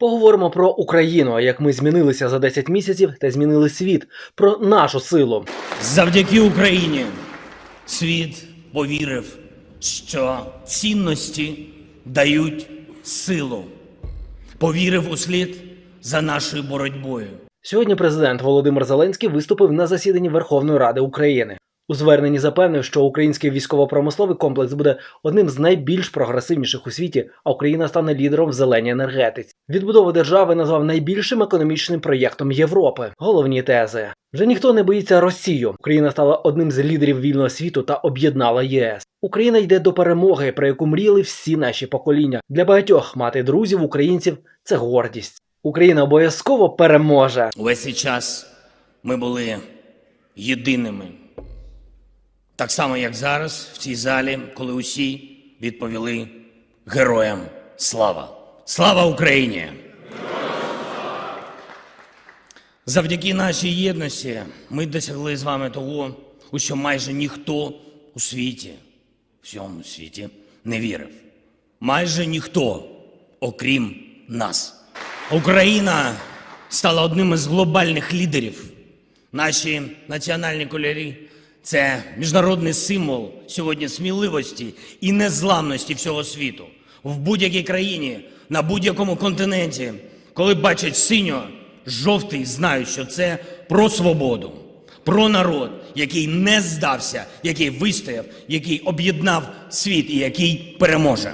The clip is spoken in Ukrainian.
Поговоримо про Україну, як ми змінилися за 10 місяців та змінили світ, про нашу силу. Завдяки Україні світ повірив, що цінності дають силу. Повірив у слід за нашою боротьбою. Сьогодні президент Володимир Зеленський виступив на засіданні Верховної Ради України. У зверненні запевнив, що український військово-промисловий комплекс буде одним з найбільш прогресивніших у світі, а Україна стане лідером в зеленій енергетиці. Відбудову держави назвав найбільшим економічним проєктом Європи. Головні тези. Вже ніхто не боїться Росію. Україна стала одним з лідерів вільного світу та об'єднала єС. Україна йде до перемоги, про яку мріяли всі наші покоління. Для багатьох мати друзів українців це гордість. Україна обов'язково переможе. Увесь цей час ми були єдиними. Так само, як зараз, в цій залі, коли усі відповіли героям слава! Слава Україні! Завдяки нашій єдності ми досягли з вами того, у що майже ніхто у світі, всьому світі, не вірив. Майже ніхто, окрім нас. Україна стала одним із глобальних лідерів. Наші національні кольори це міжнародний символ сьогодні сміливості і незламності всього світу. В будь-якій країні, на будь-якому континенті, коли бачать синьо, жовтий, знають, що це про свободу, про народ, який не здався, який вистояв, який об'єднав світ і який переможе.